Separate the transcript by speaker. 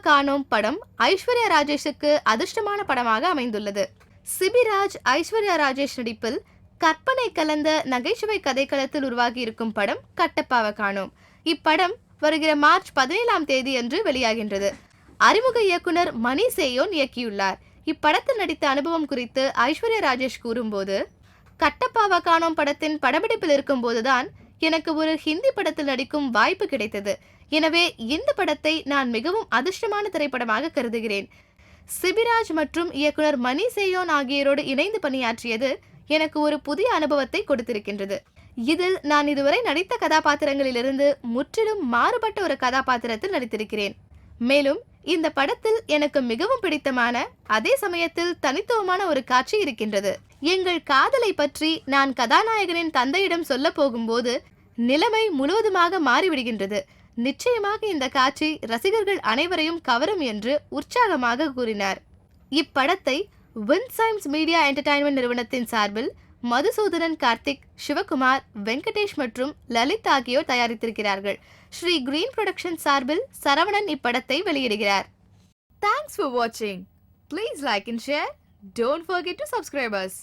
Speaker 1: காணோம் படம் ஐஸ்வர்யா ராஜேஷுக்கு அதிர்ஷ்டமான படமாக அமைந்துள்ளது. சிபிராஜ் ஐஸ்வர்யா ராஜேஷ் நடிப்பில் கற்பனை கலந்த நகைச்சுவை கதைக்களத்தில் உருவாகி இருக்கும் படம் கட்டப்பாவ காணோம். இப்படம் வருகிற மார்ச் பதினேழாம் தேதி அன்று வெளியாகின்றது. அறிமுக இயக்குனர் மணி சேயோன் இயக்கியுள்ளார். இப்படத்தில் நடித்த அனுபவம் குறித்து ஐஸ்வர்யா ராஜேஷ் கூறும்போது கட்டப்பாவ காணோம் படத்தின் படப்பிடிப்பில் இருக்கும்போதுதான் எனக்கு ஒரு ஹிந்தி படத்தில் நடிக்கும் வாய்ப்பு கிடைத்தது. எனவே இந்த படத்தை நான் மிகவும் அதிர்ஷ்டமான திரைப்படமாக கருதுகிறேன். சிபிராஜ் மற்றும் இயக்குனர் மணி சேயோன் ஆகியோரோடு இணைந்து பணியாற்றியது எனக்கு ஒரு புதிய அனுபவத்தை கொடுத்திருக்கின்றது. இதில் நான் இதுவரை நடித்த கதாபாத்திரங்களிலிருந்து முற்றிலும் மாறுபட்ட ஒரு கதாபாத்திரத்தில் நடித்திருக்கிறேன். மேலும் இந்த படத்தில் எனக்கு மிகவும் பிடித்தமான அதே சமயத்தில் தனித்துவமான ஒரு காட்சி இருக்கின்றது. எங்கள் காதலை பற்றி நான் கதாநாயகனின் தந்தையிடம் சொல்ல போகும்போது நிலைமை முழுவதுமாக மாறிவிடுகின்றது. நிச்சயமாக இந்த காட்சி ரசிகர்கள் அனைவரையும் கவரும் என்று உற்சாகமாக கூறினார். இப்படத்தை வின்சைம்ஸ் மீடியா என்டர்டைன்மெண்ட் நிறுவனத்தின் சார்பில் மதுசூதனன் கார்த்திக் சிவகுமார் வெங்கடேஷ் மற்றும் லலித் ஆகியோர் தயாரித்திருக்கிறார்கள். ஸ்ரீ கிரீன் புரொடக்ஷன் சார்பில் சரவணன் இப்படத்தை வெளியிடுகிறார். தேங்க்ஸ் ஃபார் வாட்சிங் please like and share don't forget to subscribers